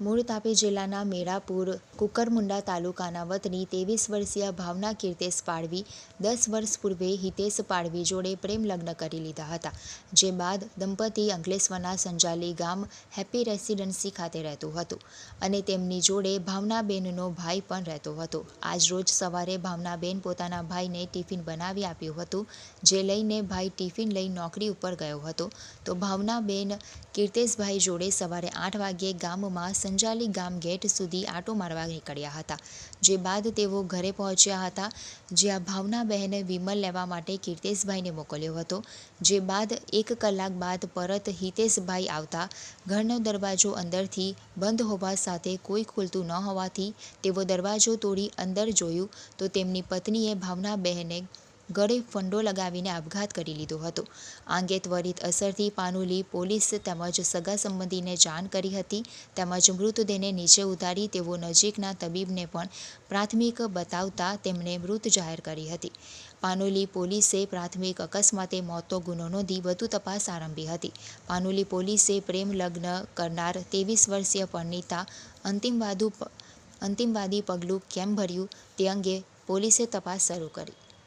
મૂળ તાપી જિલ્લાના મેળાપુર, કુકરમુંડા તાલુકાના વતની ત્રેવીસ વર્ષીય ભાવના કીર્તેશ પાડવી, દસ વર્ષ પૂર્વે હિતેશ પાડવી જોડે પ્રેમ લગ્ન કરી લીધા હતા. જે બાદ દંપતી અંકલેશ્વરના સંજાલી ગામ હેપી રેસિડેન્સી ખાતે રહેતું હતું અને તેમની જોડે ભાવનાબેનનો ભાઈ પણ રહેતો હતો. આજ રોજ સવારે ભાવનાબેન પોતાના ભાઈને ટિફિન બનાવી આપ્યું હતું, જે લઈને ભાઈ ટિફિન લઈ નોકરી ઉપર ગયો હતો. તો ભાવનાબેન કીર્તેશભાઈ જોડે સવારે આઠ વાગ્યે ગામમાં સંજાલી ગામ ગેટ સુધી આંટો મારવા નીકળ્યા હતા, જે બાદ તેઓ ઘરે પહોંચ્યા હતા, જ્યાં ભાવનાબહેને વિમલ લેવા માટે કીર્તેશભાઈને મોકલ્યો હતો, જે બાદ એક કલાક બાદ પરત હિતેશભાઈ આવતા ઘરનો દરવાજો અંદરથી બંધ હોવા સાથે કોઈ ખુલતું ન હોવાથી તેઓ દરવાજો તોડી અંદર જોયું તો તેમની પત્નીએ ભાવનાબહેને ગળે ફંડો લગાવીને આપઘાત કરી લીધો હતો. આ અંગે ત્વરિત અસરથી પાનુલી પોલીસ તેમજ સગા સંબંધીને જાણ કરી હતી. તેમજ મૃતદેહને નીચે ઉતારી તેઓ નજીકના તબીબને પણ પ્રાથમિક બતાવતા તેમણે મૃત જાહેર કરી હતી. પાનોલી પોલીસે પ્રાથમિક અકસ્માતે મોતનો ગુનો નોંધી વધુ તપાસ આરંભી હતી. પાનોલી પોલીસે પ્રેમ લગ્ન કરનાર ત્રેવીસ વર્ષીય પરણિતા અંતિમવાદુ અંતિમવાદી પગલું કેમ ભર્યું તે અંગે પોલીસે તપાસ શરૂ કરી.